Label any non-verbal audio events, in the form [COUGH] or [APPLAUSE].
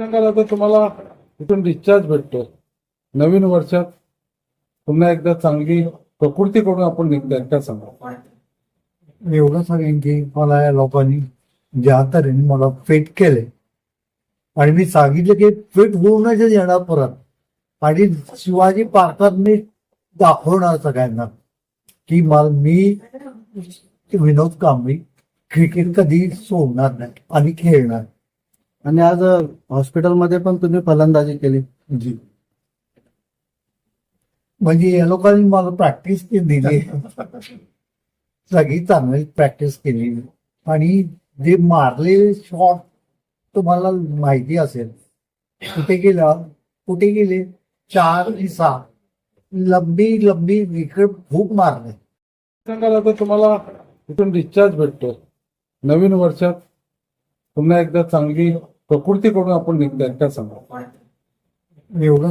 सांगाल आता तुम्हाला इथून डिस्चार्ज भेटतो. नवीन वर्षात पुन्हा एकदा चांगली प्रकृतीकडून आपण निघतोय काय सांगा मी एवढं सांगेन की मला या लोकांनी ज्या तऱ्हेने मला फेट केले आणि मी सांगितलं की फेट होऊनच येणार परत. आणि शिवाजी पार्कात मी दाखवणार सगळ्यांना की मला मी विनोद कांबळी क्रिकेट कधी सोडणार नाही आणि खेळणार आणि आज हॉस्पिटलमध्ये पण तुम्ही फलंदाजी केली. जी. म्हणजे या लोकांनी मला प्रॅक्टिस दिली. [LAUGHS] सगळी चांगली प्रॅक्टिस केली. आणि जे मारलेले शॉट तुम्हाला माहिती असेल कुठे गेला कुठे गेले? चार आणि सहा लंबी लंबी विकेट खूप मारले. सांगाल आता तुम्हाला इथून डिस्चार्ज भेटतो नवीन वर्षात पुन्हा एकदा चांगली प्रकृतीकडून आपण निघतोय काय सांगा मी एवढं